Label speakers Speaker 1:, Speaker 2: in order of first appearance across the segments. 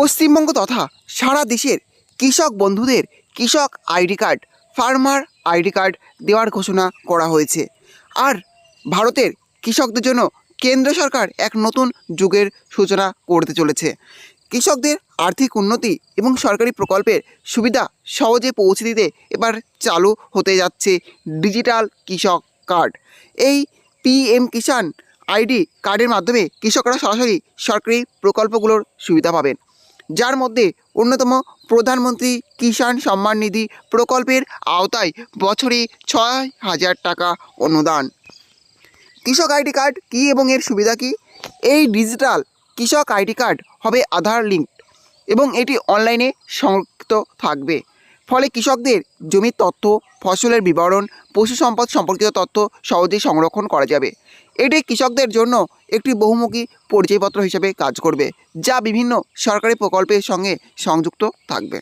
Speaker 1: পশ্চিমবঙ্গ তথা সারা দেশের কৃষক বন্ধুদের কৃষক ID card, farmer ID card দেওয়ার ঘোষণা করা হয়েছে। আর ভারতের কৃষকদের জন্য কেন্দ্র সরকার এক নতুন যুগের সূচনা করতে চলেছে। কৃষকদের আর্থিক উন্নতি এবং সরকারি প্রকল্পের সুবিধা সহজে পৌঁছে দিতে এবার চালু হতে যাচ্ছে ডিজিটাল কৃষক কার্ড। এই পিএম কিষাণ আইডি কার্ডের মাধ্যমে কৃষকরা সরাসরি সরকারি প্রকল্পগুলোর সুবিধা পাবেন। যার মধ্যে অন্যতম প্রধানমন্ত্রী কিষাণ সম্মান নিধি প্রকল্পের আওতায় বছরে ছয় হাজার টাকা অনুদান। কৃষক আইডি কার্ড কী এবং এর সুবিধা কী? এই ডিজিটাল কৃষক আইডি কার্ড হবে আধার লিঙ্ক এবং এটি অনলাইনে সংযুক্ত থাকবে। ফলে কৃষকদের জমির তথ্য, ফসলের বিবরণ, পশু সম্পদ সম্পর্কিত তথ্য সহজেই সংরক্ষণ করা যাবে। এটি কৃষকদের জন্য একটি বহুমুখী পরিচয়পত্র হিসেবে কাজ করবে, যা বিভিন্ন সরকারি প্রকল্পের সঙ্গে সংযুক্ত থাকবে।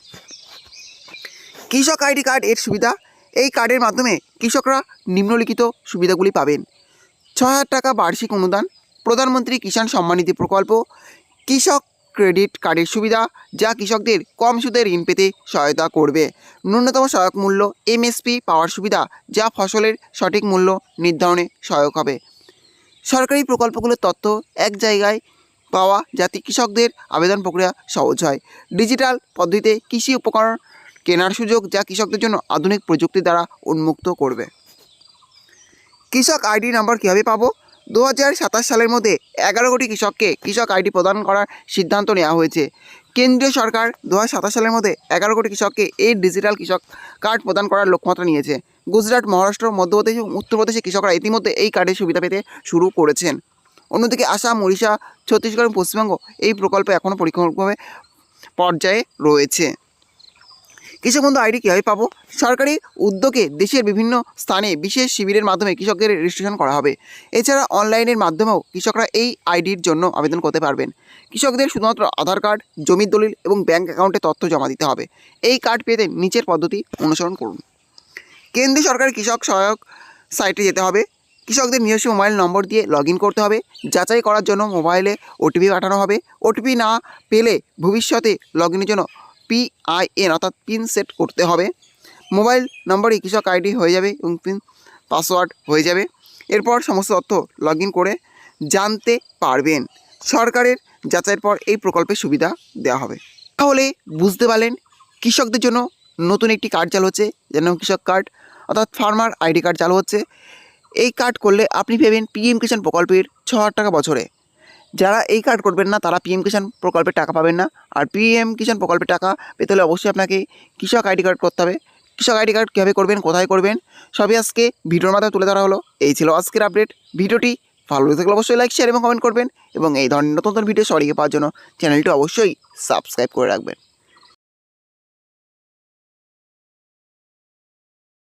Speaker 1: কৃষক আইডি কার্ড এর সুবিধা, এই কার্ডের মাধ্যমে কৃষকরা নিম্নলিখিত সুবিধাগুলি পাবেন। ছ হাজার টাকা বার্ষিক অনুদান, প্রধানমন্ত্রী কিষাণ সম্মানিধি প্রকল্প, কৃষক ক্রেডিট কার্ডের সুবিধা যা কৃষকদের কম সুদে ঋণ পেতে সহায়তা করবে। ন্যূনতম সহায়ক মূল্য এমএসপি পাওয়ার সুবিধা যা ফসলের সঠিক মূল্য নির্ধারণে সহায়ক হবে। সরকারি প্রকল্পগুলোর তথ্য এক জায়গায় পাওয়া যাতে কৃষকদের আবেদন প্রক্রিয়া সহজ হয়। ডিজিটাল পদ্ধতিতে কৃষি উপকরণ কেনার সুযোগ যা কৃষকদের জন্য আধুনিক প্রযুক্তি দ্বারা উন্মুক্ত করবে। কৃষক আইডি নাম্বার কীভাবে পাবো? দু হাজার সাতাশ সালের মধ্যে এগারো কোটি কৃষককে কৃষক আইডি প্রদান করার সিদ্ধান্ত নেওয়া হয়েছে। কেন্দ্রীয় সরকার দু হাজার সাতাশ সালের মধ্যে এগারো কোটি কৃষককে এই ডিজিটাল কৃষক কার্ড প্রদান করার লক্ষ্যমাত্রা নিয়েছে। গুজরাট, মহারাষ্ট্র, মধ্যপ্রদেশ এবং উত্তরপ্রদেশে কৃষকরা ইতিমধ্যে এই কার্ডের সুবিধা পেতে শুরু করেছেন। অন্যদিকে আসাম উড়িষ্যা ছত্তিশগড় এবং পশ্চিমবঙ্গ এই প্রকল্প এখনও পরিকল্পনা পর্যায়ে রয়েছে। কৃষক বন্ধু আইডি কীভাবে পাবো? সরকারি উদ্যোগে দেশের বিভিন্ন স্থানে বিশেষ শিবিরের মাধ্যমে কৃষকদের রেজিস্ট্রেশন করা হবে। এছাড়া অনলাইনের মাধ্যমেও কৃষকরা এই আইডির জন্য আবেদন করতে পারবেন। কৃষকদের শুধুমাত্র আধার কার্ড, জমির দলিল এবং ব্যাংক অ্যাকাউন্টে তথ্য জমা দিতে হবে। এই কার্ড পেতে নিচের পদ্ধতি অনুসরণ করুন। কেন্দ্রীয় সরকার কৃষক সহায়ক সাইটে যেতে হবে। কৃষকদের নিজস্ব মোবাইল নম্বর দিয়ে লগ করতে হবে। যাচাই করার জন্য মোবাইলে ওটিপি পাঠানো হবে। ওটিপি না পেলে ভবিষ্যতে লগ জন্য পিআইএন অর্থাৎ পিন সেট করতে হবে। মোবাইল নম্বরে কৃষক আইডি হয়ে যাবে এবং পিন পাসওয়ার্ড হয়ে যাবে। এরপর সমস্ত তথ্য লগ করে জানতে পারবেন। সরকারের যাচাইয়ের পর এই প্রকল্পের সুবিধা দেওয়া হবে। তাহলে বুঝতে পারলেন, কৃষকদের জন্য নতুন একটি কার্ড চালু হচ্ছে যেন কৃষক কার্ড অর্থাৎ ফার্মার আইডি কার্ড চালু হচ্ছে। এই কার্ড করলে আপনি পাবেন পিএম কিষাণ প্রকল্পের ছ টাকা বছরে যারা এই কার্ড করবেন না, তারা পিএম কিষাণ প্রকল্পের টাকা পাবেন না। আর পিএম কিষাণ প্রকল্পের টাকা পেতে হলে অবশ্যই আপনাকে কৃষক আইডি কার্ড করতে হবে। কৃষক আইডি কার্ড কীভাবে করবেন, কোথায় করবেন, সবই আজকে ভিডিওর মাধ্যমে তুলে ধরা হলো। এই ছিল আজকের আপডেট। ভিডিওটি ভালো লেগে থাকলে অবশ্যই লাইক শেয়ার এবং কমেন্ট করবেন। এবং এই ধরনের নতুন নতুন ভিডিও সরিয়ে পাওয়ার জন্য চ্যানেলটি অবশ্যই সাবস্ক্রাইব করে রাখবেন।